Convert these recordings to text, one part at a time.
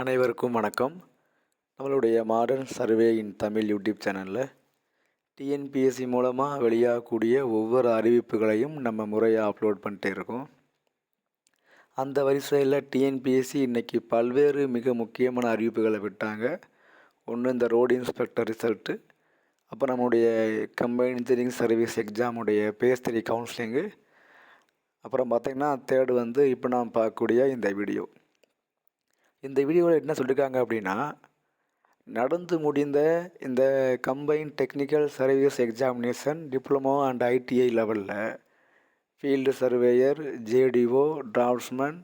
அனைவருக்கும் வணக்கம். நம்மளுடைய modern survey in Tamil YouTube சேனலில் டிஎன்பிஎஸ்சி மூலமாக வெளியாகக்கூடிய ஒவ்வொரு அறிவிப்புகளையும் நம்ம முறையாக அப்லோட் பண்ணிட்டே இருக்கோம். அந்த வரிசையில் டிஎன்பிஎஸ்சி இன்றைக்கி பல்வேறு மிக முக்கியமான அறிவிப்புகளை விட்டாங்க. ஒன்று இந்த ரோடு இன்ஸ்பெக்டர் ரிசல்ட்டு அப்போ நம்மளுடைய கம்பைன் இன்ஜினியரிங் சர்வீஸ் எக்ஸாமுடைய பேஸ்திரி கவுன்சிலிங்கு அப்புறம் பார்த்திங்கன்னா தேர்டு வந்து இப்போ நாம் பார்க்கக்கூடிய இந்த வீடியோ இந்த வீடியோவில் என்ன சொல்லியிருக்காங்க அப்படின்னா நடந்து முடிந்த இந்த combine technical service examination diploma and ITI லெவலில் ஃபீல்டு சர்வேயர் ஜேடிஓ டிராஃப்ட்ஸ்மேன்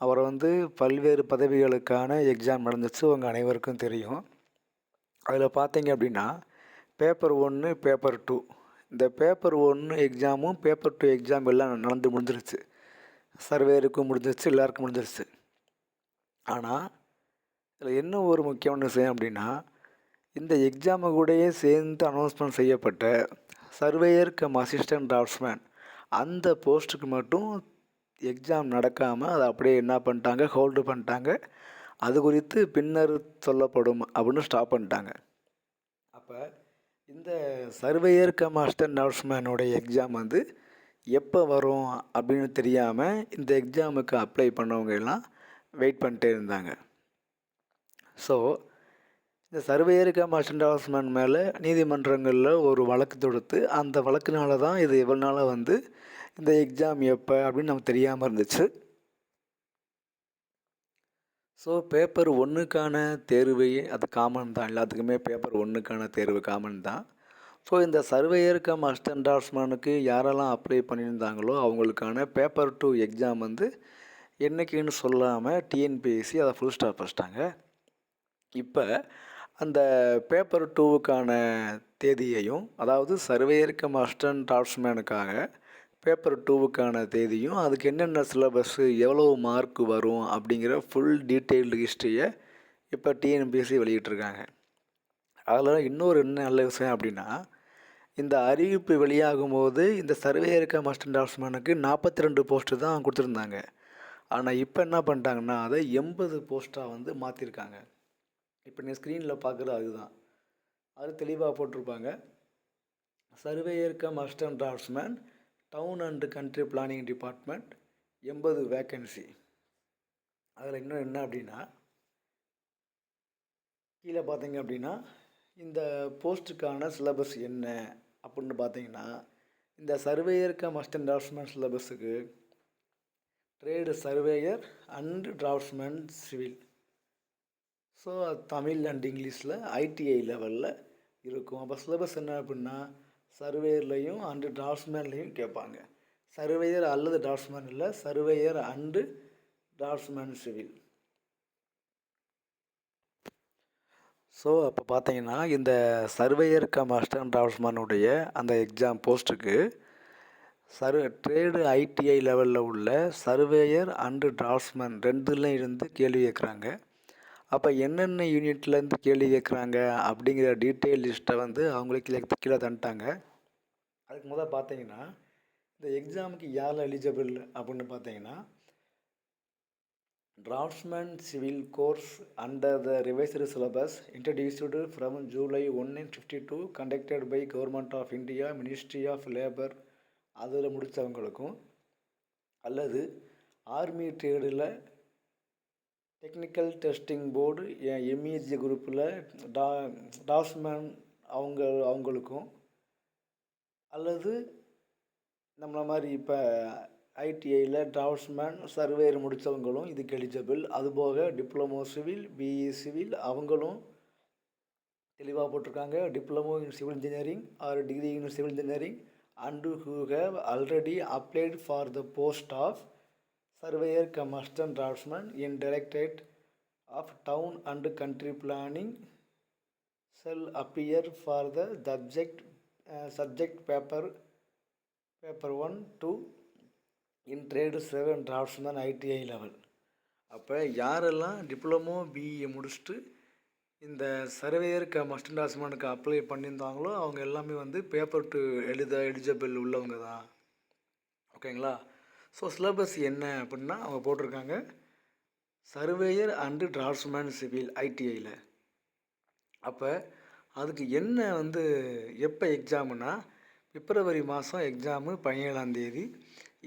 அப்புறம் வந்து பல்வேறு பதவிகளுக்கான எக்ஸாம் நடந்துச்சு உங்கள் அனைவருக்கும் தெரியும். அதில் பார்த்தீங்க அப்படின்னா பேப்பர் ஒன்று பேப்பர் டூ இந்த பேப்பர் ஒன்று எக்ஸாமும் பேப்பர் டூ எக்ஸாம் எல்லாம் நடந்து முடிஞ்சிருச்சு. சர்வேயருக்கும் முடிஞ்சிருச்சு எல்லாருக்கும் முடிஞ்சிருச்சு. ஆனால் இதில் என்ன ஒரு முக்கியமான விஷயம் அப்படின்னா இந்த எக்ஸாமு கூடயே சேர்ந்து அனௌன்ஸ்மெண்ட் செய்யப்பட்ட சர்வேயர் கம் அசிஸ்டன்ட் டிராஃப்ட்ஸ்மேன் அந்த போஸ்ட்டுக்கு மட்டும் எக்ஸாம் நடக்காமல் அதை அப்படியே என்ன பண்ணிட்டாங்க ஹோல்டு பண்ணிட்டாங்க. அது குறித்து பின்னர் சொல்லப்படும் அப்படின்னு ஸ்டாப் பண்ணிட்டாங்க. அப்போ இந்த சர்வேயர் கம் அசிஸ்டன்ட் டிராஃப்ட்ஸ்மேனோடைய எக்ஸாம் வந்து எப்போ வரும் அப்படின்னு தெரியாமல் இந்த எக்ஸாமுக்கு அப்ளை பண்ணவங்க எல்லாம் வெயிட் பண்ணிட்டே இருந்தாங்க. ஸோ இந்த சர்வேயருக்கு அசிஸ்டன்ட் ஹவுஸ்மேன் மேலே நீதிமன்றங்களில் ஒரு வழக்கு தொடுத்து அந்த வழக்குனால தான் இது எவ்வளோ நாளாக வந்து இந்த எக்ஸாம் எப்போ அப்படின்னு நமக்கு தெரியாமல் இருந்துச்சு. ஸோ பேப்பர் ஒன்றுக்கான தேர்வு அது காமன் தான். எல்லாத்துக்குமே பேப்பர் ஒன்றுக்கான தேர்வு காமன் தான். ஸோ இந்த சர்வேயர் கம் அசிஸ்டன்ட் யாரெல்லாம் அப்ளை பண்ணியிருந்தாங்களோ அவங்களுக்கான பேப்பர் டூ எக்ஸாம் வந்து என்றைக்குன்னு சொல்லாமல் டிஎன்பிஎஸ்சி அதை ஃபுல் ஸ்டாப் வச்சிட்டாங்க இப்போ அந்த பேப்பர் டூவுக்கான தேதியையும் அதாவது சர்வேயர் கம் டாப்ஸ்மேனுக்காக டாட்ஸ்மேனுக்காக பேப்பர் டூவுக்கான தேதியும் அதுக்கு என்னென்ன சிலபஸ்ஸு எவ்வளோ மார்க் வரும் அப்படிங்கிற ஃபுல் டீட்டெயில்டு ஹிஸ்ட்ரியை இப்போ டிஎன்பிஎஸ்சி வெளியிட்ருக்காங்க அதில் இன்னொரு என்ன நல்ல விஷயம் அப்படின்னா இந்த அறிவிப்பு வெளியாகும் போது இந்த சர்வேயர் கம் அசிஸ்டன்ட் டாட்ஸ்மேனுக்கு நாற்பத்தி ரெண்டு போஸ்ட்டு தான் கொடுத்துருந்தாங்க. ஆனால் இப்போ என்ன பண்ணிட்டாங்கன்னா அதை எண்பது போஸ்ட்டாக வந்து மாற்றிருக்காங்க இப்போ நீங்கள் ஸ்க்ரீனில் பார்க்குறது அதுதான். அது தெளிவாக போட்டிருப்பாங்க. Surveyor cum assistant draftsman town and country planning department எண்பது வேக்கன்சி அதில் இன்னும் என்ன அப்படின்னா கீழே பார்த்தீங்க அப்படின்னா இந்த போஸ்ட்டுக்கான சிலபஸ் என்ன? அப்படின்னு பார்த்தீங்கன்னா இந்த surveyor cum and draftsman சிலபஸுக்கு trade surveyor and draftsman civil so Tamil and இங்கிலீஷில் ஐடிஐ லெவலில் இருக்கும். அப்போ சிலபஸ் என்ன அப்படின்னா சர்வேயர்லேயும் அண்டு டிராஃப்ட்ஸ்மேன்லேயும் கேட்பாங்க. சர்வேயர் அல்லது டிராஃப்ட்ஸ்மேன் இல்லை surveyor and draftsman civil so அப்போ பார்த்தீங்கன்னா இந்த சர்வேயர் கம் அசிஸ்டன்ட் டிராஃப்ட்ஸ்மேனுடைய அந்த எக்ஸாம் போஸ்ட்டுக்கு சர்வே ட்ரேடு ஐடிஐ லெவலில் உள்ள சர்வேயர் அண்டு டிராஃப்ட்ஸ்மேன் ரெண்டுலேயும் இருந்து கேள்வி கேட்குறாங்க அப்போ என்னென்ன யூனிட்லேருந்து கேள்வி கேட்குறாங்க அப்படிங்கிற டீட்டெயில் லிஸ்ட்டை வந்து அவங்களே கீழே கீழே தந்துட்டாங்க. அதுக்கு முதல் பார்த்தீங்கன்னா இந்த எக்ஸாமுக்கு யார் எலிஜிபிள் அப்படின்னு பார்த்தீங்கன்னா draughtsman civil course under the revisory syllabus introduced from July one fifty two conducted by government of India ministry of labour அதில் முடித்தவங்களுக்கும் அல்லது ஆர்மி ட்ரேடில் டெக்னிக்கல் டெஸ்டிங் போர்டு எம்இஜி குரூப்பில் டா டாஸ்மேன் அவங்க அவங்களுக்கும் அல்லது நம்மளை மாதிரி இப்போ ஐடிஐயில் டிராஃப்ட்ஸ்மேன் சர்வேயர் முடித்தவங்களும் இதுக்கு எலிஜிபிள். அதுபோக டிப்ளமோ சிவில் பிஇ சிவில் அவங்களும் தெளிவாக போட்டிருக்காங்க. Diploma in civil engineering or degree in civil engineering and who have already applied for the post of surveyor cum assistant draftsman in directorate of town and country planning shall appear for the subject uh, subject paper paper 1 2 in trade 7 draftsman ITI level அப்போ யாரெல்லாம் diploma BE முடிச்சுட்டு இந்த சர்வேயருக்கு க மஸ்டன் டாஸ்மானுக்கு apply பண்ணியிருந்தாங்களோ அவங்க எல்லாமே வந்து paper to எழுத eligible உள்ளவங்க தான். ஓகேங்களா ஸோ சிலபஸ் என்ன அப்படின்னா அவங்க போட்டிருக்காங்க. சர்வேயர் அண்டு டிராஃப்ட்ஸ்மேன் சிவில் ஐடிஐயில் அப்போ அதுக்கு என்ன வந்து எப்போ எக்ஸாமுனா பிப்ரவரி மாதம் எக்ஸாமு பதினேழாந்தேதி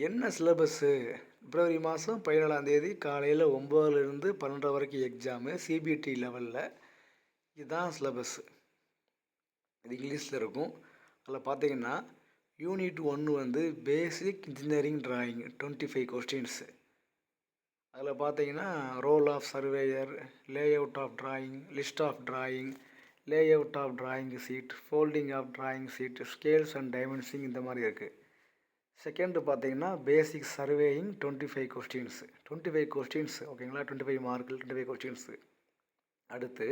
என்ன சிலபஸ்ஸு பிப்ரவரி மாதம் பதினேழாந்தேதி காலையில் ஒம்போதுலேருந்து பன்னெண்டரை வரைக்கும் எக்ஸாமு சிபிடி லெவலில் இதுதான் சிலபஸ்ஸு இது இங்கிலீஷில் இருக்கும். அதில் பார்த்தீங்கன்னா யூனிட் ஒன்று வந்து basic engineering drawing twenty five questions அதில் பார்த்தீங்கன்னா role of surveyor layout of drawing list of drawing layout of drawing sheet folding of drawing sheet scales and dimensioning இந்த மாதிரி இருக்குது செகண்டு பார்த்தீங்கன்னா basic surveying twenty five questions twenty five questions ஓகேங்களா twenty five மார்க்கில் twenty five questions அடுத்து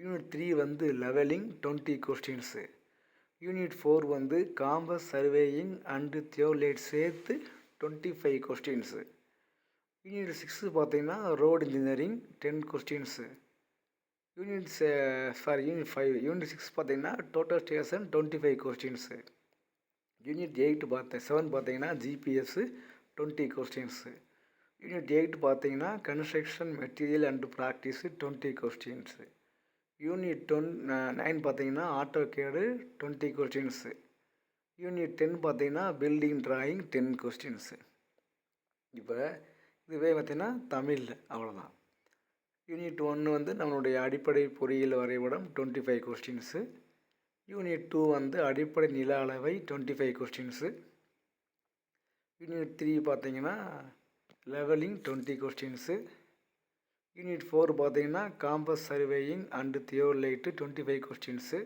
unit three வந்து levelling twenty questions unit four வந்து compass surveying and theodolite சேர்த்து twenty five questions unit six பார்த்தீங்கன்னா road engineering ten questions unit sorry unit five unit six பார்த்தீங்கன்னா total station twenty five questions unit eight பார்த்தேன் seven பார்த்தீங்கன்னா GPS twenty questions unit eight பார்த்தீங்கன்னா construction material and practice twenty questions unit ton nine பார்த்தீங்கன்னா AutoCAD twenty questions unit ten பார்த்தீங்கன்னா building drawing ten questions இப்போ இதுவே பார்த்தீங்கன்னா தமிழ் அவ்வளோதான் unit ஒன்று வந்து நம்மளுடைய அடிப்படை பொறியியல் வரைபடம் twenty five questions unit two வந்து அடிப்படை நில அளவை twenty five questions unit three பார்த்தீங்கன்னா levelling twenty questions unit four பார்த்தீங்கன்னா compass surveying and theodolite twenty five questions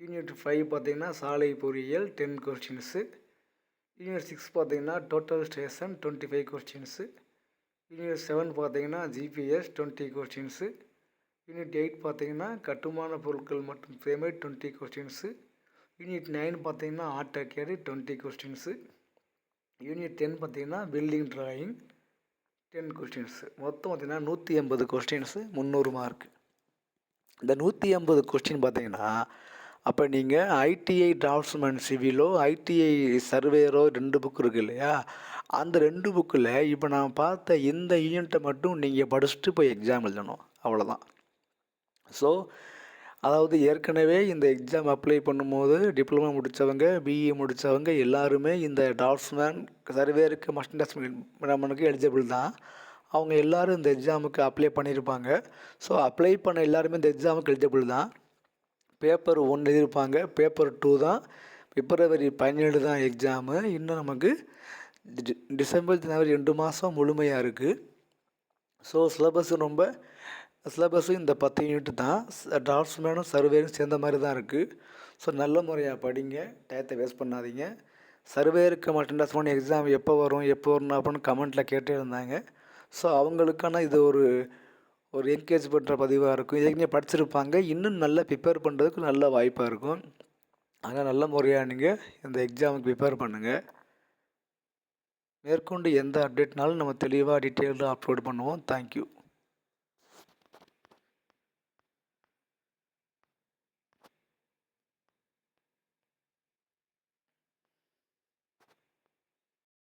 unit five பார்த்தீங்கன்னா சாலை பொறியியல் டென் கொஸ்டின்ஸு யூனிட் சிக்ஸ் பார்த்தீங்கன்னா total station twenty five questions unit seven பார்த்தீங்கன்னா GPS twenty questions unit eight பார்த்தீங்கன்னா கட்டுமான பொருட்கள் மற்றும் payment twenty questions unit nine பார்த்தீங்கன்னா AutoCAD twenty questions unit ten பார்த்தீங்கன்னா பில்டிங் ட்ராயிங் டென் கொஸ்டின்ஸு மொத்தம் பார்த்தீங்கன்னா நூற்றி எண்பது கொஸ்டின்ஸு முந்நூறு மார்க் இந்த நூற்றி ஐம்பது கொஸ்டின் பார்த்தீங்கன்னா அப்போ நீங்கள் ஐடிஐ டிராஃப்ட்ஸ்மேன் சிவிலோ ஐடிஐ சர்வேயரோ ரெண்டு புக் இருக்குது இல்லையா? அந்த ரெண்டு புக்கில் இப்போ நான் பார்த்த இந்த யூனிட்டை மட்டும் நீங்கள் படிச்சுட்டு போய் எக்ஸாம் எழுதணும். அவ்வளோதான் ஸோ அதாவது ஏற்கனவே இந்த எக்ஸாம் அப்ளை பண்ணும்போது டிப்ளமோ முடித்தவங்க பிஇ முடித்தவங்க எல்லாருமே இந்த டிராஃப்ட்ஸ்மேன் சர்வேருக்கு மஸ்ட் எலிஜிபிள் தான். அவங்க எல்லோரும் இந்த எக்ஸாமுக்கு அப்ளை பண்ணியிருப்பாங்க ஸோ அப்ளை பண்ண எல்லாருமே இந்த எக்ஸாமுக்கு எலிஜிபிள் தான். பேப்பர் ஒன்று எழுதியிருப்பாங்க. பேப்பர் டூ தான். பிப்ரவரி பதினேழு தான் எக்ஸாமு இன்னும் நமக்கு டி- டிசம்பர் ஜனவரி ரெண்டு மாதம் முழுமையாக இருக்குது ஸோ சிலபஸ் ரொம்ப சிலபஸும் இந்த பத்து யூனிட் தான். டிராஃப்ட்ஸ்மேனும் சர்வேரும் சேர்ந்த மாதிரி தான் இருக்குது ஸோ நல்ல முறையாக படிங்க டயத்தை வேஸ்ட் பண்ணாதீங்க. சர்வேருக்கு மற்றும் டிராஃப்ட்ஸ்மேன் எக்ஸாம் எப்போ வரும் எப்போ வரும் அப்படின்னு கமெண்ட்டில் கேட்டே இருந்தாங்க. ஸோ அவங்களுக்கான இது ஒரு ஒரு என்கரேஜ் பண்ணுற பதிவாக இருக்கும். ஏற்கனவே படிச்சிருப்பாங்க. இன்னும் நல்லா ப்ரிப்பேர் பண்ணுறதுக்கு நல்ல வாய்ப்பாக இருக்கும். ஆனால் நல்ல முறையாக நீங்கள் இந்த எக்ஸாமுக்கு ப்ரிப்பேர் பண்ணுங்கள் மேற்கொண்டு எந்த அப்டேட்னாலும் நம்ம தெளிவாக டீட்டெயிலாக அப்லோட் பண்ணுவோம். தேங்க்யூ